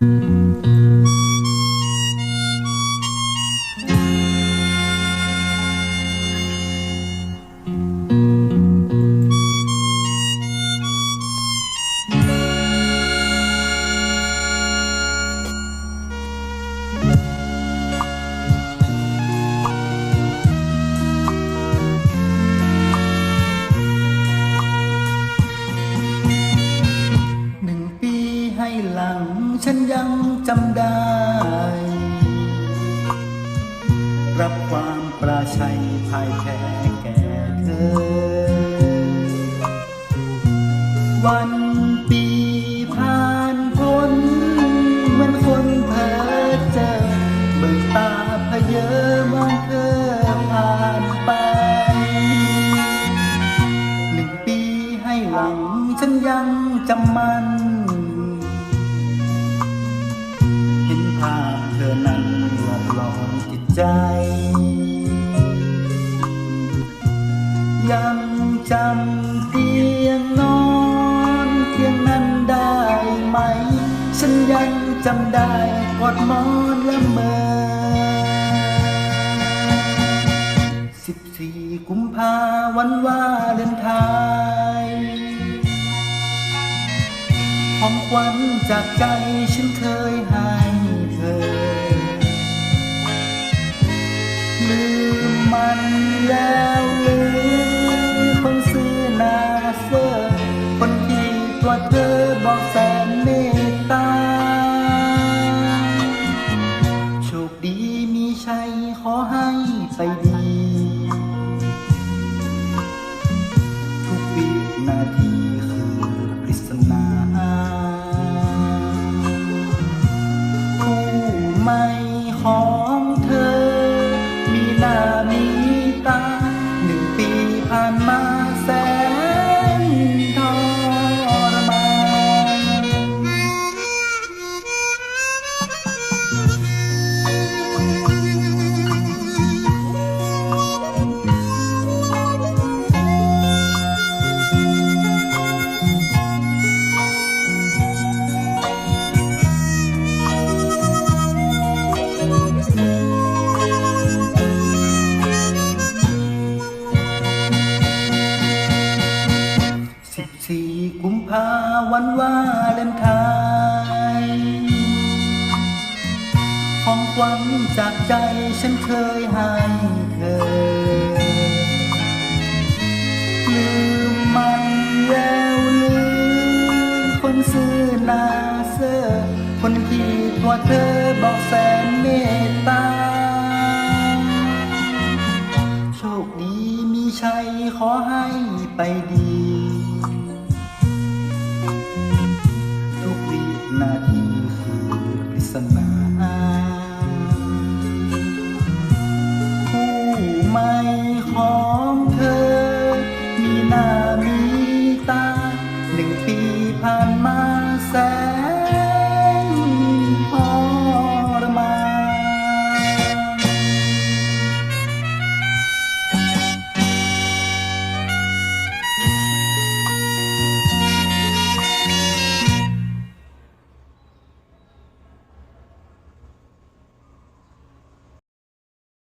ห ห้หลังฉันยังจำได้ รับความปราชัยพ่ายแพ้แก่เธอ วันปีผ่านพ้นเหมือนคนเพ้อเจอเบิกตาเพเยอมองเธอผ่านไป หนึ่งปีให้หลังฉันยังจำมัน นั้นหลอกหลอนจิตใจ ยังจำเตียงนอนเตียงนั้นได้ไหม ฉันยังจำได้กอดมอนและเมอสิบสี่กุมภาวันวาเลนไทน์ของขวัญจากใจฉันเคยให้ันแล้วหรือคนซื้อนาเซอร์คนที่ตัวเธอบอกแสนเมตตา โชคดีมีชัยขอให้ไปดี ทุกวินาที วันวาเลนไทน์ของขวัญจากใจฉันเคยให้เธอลืมมันแล้วลืมคนซื้อนาเซอร์คนที่ตัวเธอบอกแสนเมตตา โชคดีมีชัยขอให้ไปดี นาทีคือกฤษณา